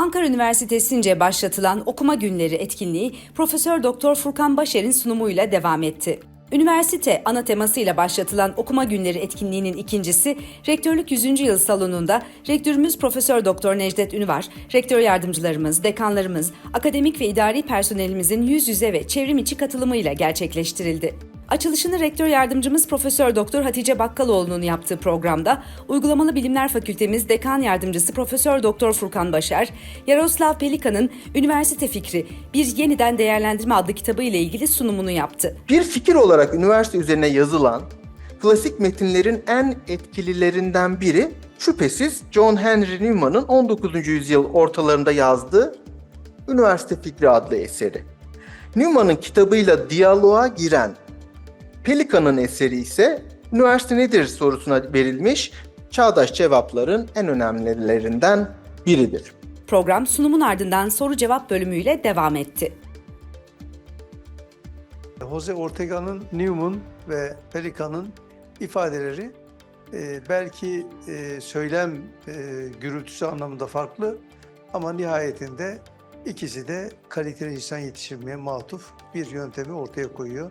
Ankara Üniversitesi'nce başlatılan okuma günleri etkinliği Profesör Doktor Furkan Başer'in sunumuyla devam etti. Üniversite ana temasıyla başlatılan okuma günleri etkinliğinin ikincisi Rektörlük 100. Yıl Salonu'nda Rektörümüz Profesör Doktor Necdet Ünvar, rektör yardımcılarımız, dekanlarımız, akademik ve idari personelimizin yüz yüze ve çevrim içi katılımıyla gerçekleştirildi. Açılışını rektör yardımcımız Profesör Doktor Hatice Bakkaloğlu'nun yaptığı programda Uygulamalı Bilimler Fakültemiz Dekan Yardımcısı Profesör Doktor Furkan Başar, Yaroslav Pelikan'ın Üniversite Fikri Bir Yeniden Değerlendirme adlı kitabı ile ilgili sunumunu yaptı. Bir fikir olarak üniversite üzerine yazılan klasik metinlerin en etkililerinden biri şüphesiz John Henry Newman'ın 19. yüzyıl ortalarında yazdığı Üniversite Fikri adlı eseri. Newman'ın kitabıyla diyaloğa giren Pelikan'ın eseri ise üniversite nedir sorusuna verilmiş çağdaş cevapların en önemlilerinden biridir. Program sunumun ardından soru cevap bölümüyle devam etti. Jose Ortega'nın Newman ve Pelikan'ın ifadeleri e, belki e, söylem e, gürültüsü anlamında farklı ama nihayetinde ikisi de kaliteli insan yetiştirmeye matuf bir yöntemi ortaya koyuyor.